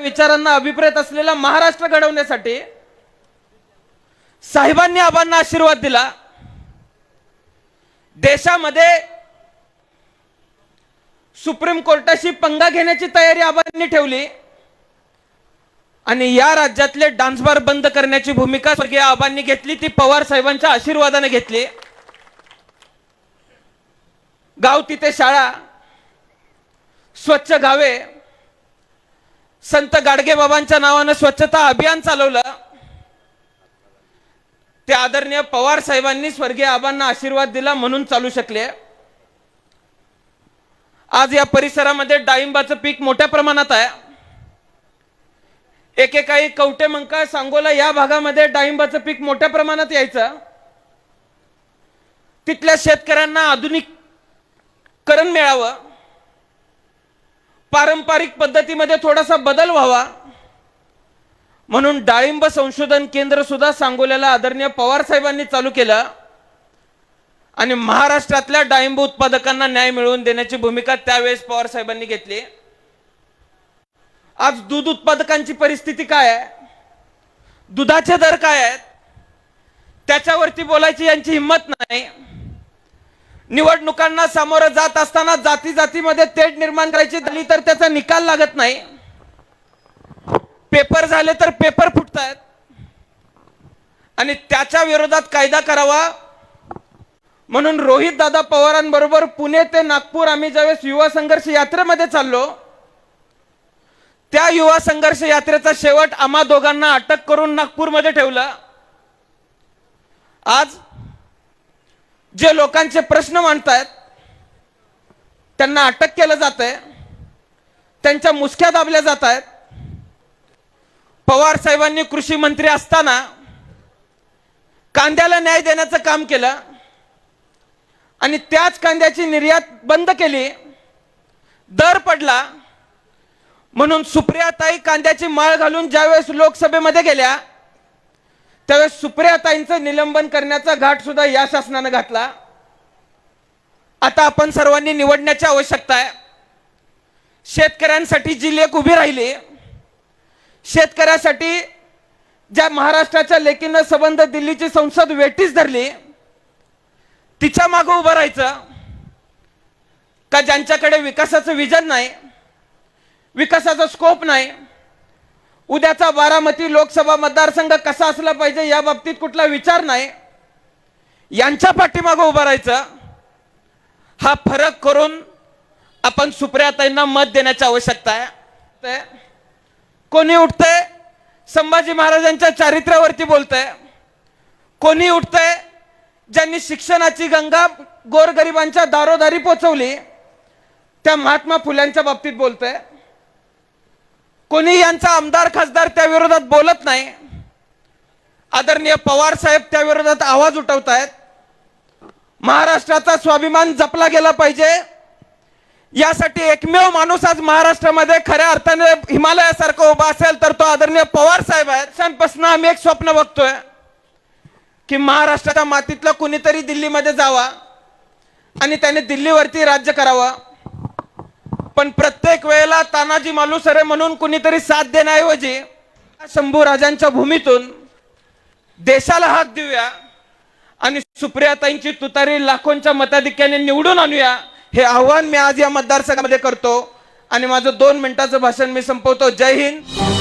विचारांना अभिप्रेत असलेला महाराष्ट्र घडवण्यासाठी साहेबांनी आबांना आशीर्वाद दिला. देशामध्ये सुप्रीम कोर्टाशी पंगा घेण्याची तयारी आबांनी ठेवली. आणि या राज्यातले डान्स बार बंद करण्याची भूमिका स्वर्गीय आबांनी घेतली ती पवार साहेबांच्या आशीर्वादाने घेतली. गाव तिथे शाळा स्वच्छ गावे संत गाडगे बाबांच्या नावानं स्वच्छता अभियान चालवलं. ते आदरणीय पवार साहेबांनी स्वर्गीय आबांना आशीर्वाद दिला म्हणून चालू शकले. आज या परिसरामध्ये डाळिंबाचं पीक मोठ्या प्रमाणात आहे. एकेकाळी कवटे मंका सांगोला या भागामध्ये डाळिंबाचं पीक मोठ्या प्रमाणात यायचं. तिथल्या शेतकऱ्यांना आधुनिककरण मिळावं. पारंपरिक पद्धतीमध्ये थोडासा बदल व्हावा. म्हणून डाळिंब संशोधन केंद्र सुद्धा सांगोल्याला आदरणीय पवार साहेबांनी चालू केलं. आणि महाराष्ट्रातल्या डाळिंब उत्पादकांना न्याय मिळवून देण्याची भूमिका त्यावेळेस पवार साहेबांनी घेतली. आज दूध उत्पादकांची परिस्थिती काय आहे? दुधाचे दर काय आहेत? त्याच्यावरती बोलायची यांची हिंमत नाही. निवडणुकांना सामोरं जात असताना जाती जातीमध्ये तेढ निर्माण करायची झाली तर त्याचा निकाल लागत नाही. पेपर झाले तर पेपर फुटतायत आणि त्याच्या विरोधात कायदा करावा. म्हणून रोहित दादा पवारांबरोबर पुणे ते नागपूर आम्ही ज्यावेळेस युवा संघर्ष यात्रेमध्ये चाललो त्या युवा संघर्ष यात्रेचा शेवट आम्हा दोघांना अटक करून नागपूरमध्ये ठेवलं. आज जे लोकांचे प्रश्न मांडतायत त्यांना अटक केलं जात आहे त्यांच्या मुसक्या दाबल्या जात आहेत पवार साहेबांनी कृषी मंत्री असताना कांद्याला न्याय देण्याचं काम केलं आणि त्याच कांद्याची निर्यात बंद केली. दर पडला. म्हणून सुप्रियाताई कांद्याची माळ घालून ज्यावेळेस लोकसभेमध्ये गेल्या त्यावेळेस सुप्रियाताईंचं निलंबन करण्याचा घाट सुद्धा या शासनानं घातला. आता आपण सर्वांनी निवडण्याची आवश्यकता आहे. शेतकऱ्यांसाठी जी लेख उभी राहिली शेतकऱ्यासाठी ज्या महाराष्ट्राच्या लेकीनं संबंध दिल्लीची संसद वेटीस धरली तिच्या मागं उभं राहायचं. का ज्यांच्याकडे विकासाचं विजन नाही विकासाचा स्कोप नाही उद्याचा बारामती लोकसभा मतदारसंघ कसा असला पाहिजे या बाबतीत कुठला विचार नाही. यांच्या पाठीमागं उभं राहायचं. हा फरक करून आपण सुप्रियाताईंना मत देण्याची आवश्यकता आहे. कोणी उठतंय? संभाजी महाराजांच्या चारित्र्यावरती बोलतंय. कोणी उठतंय? ज्यांनी शिक्षणाची गंगा गोरगरिबांच्या दारोदारी पोचवली त्या महात्मा फुल्यांच्या बाबतीत बोलतंय. कोणी यांचा आमदार खासदार त्या विरोधात बोलत नाही. आदरणीय पवार साहेब त्या विरोधात आवाज उठवत आहेत महाराष्ट्राचा स्वाभिमान जपला गेला पाहिजे. यासाठी एकमेव माणूस आज महाराष्ट्रामध्ये खऱ्या अर्थाने हिमालयासारखं उभा असेल तर तो आदरणीय पवार साहेब आहेत. सणपासून आम्ही एक स्वप्न बघतोय की महाराष्ट्राच्या मातीतलं कुणीतरी दिल्लीमध्ये जावा आणि त्याने दिल्लीवरती राज्य करावं. पण प्रत्येक वेळेला तानाजी मालुसरे म्हणून कुणीतरी साथ देण्याऐवजी शंभू राजांच्या भूमीतून देशाला हात देऊया आणि सुप्रियाताईंची तुतारी लाखोंच्या मताधिक्याने निवडून आणूया हे आव्हान मी आज या मतदारसंघामध्ये करतो. आणि माझं दोन मिनिटाचं भाषण मी संपवतो. जय हिंद.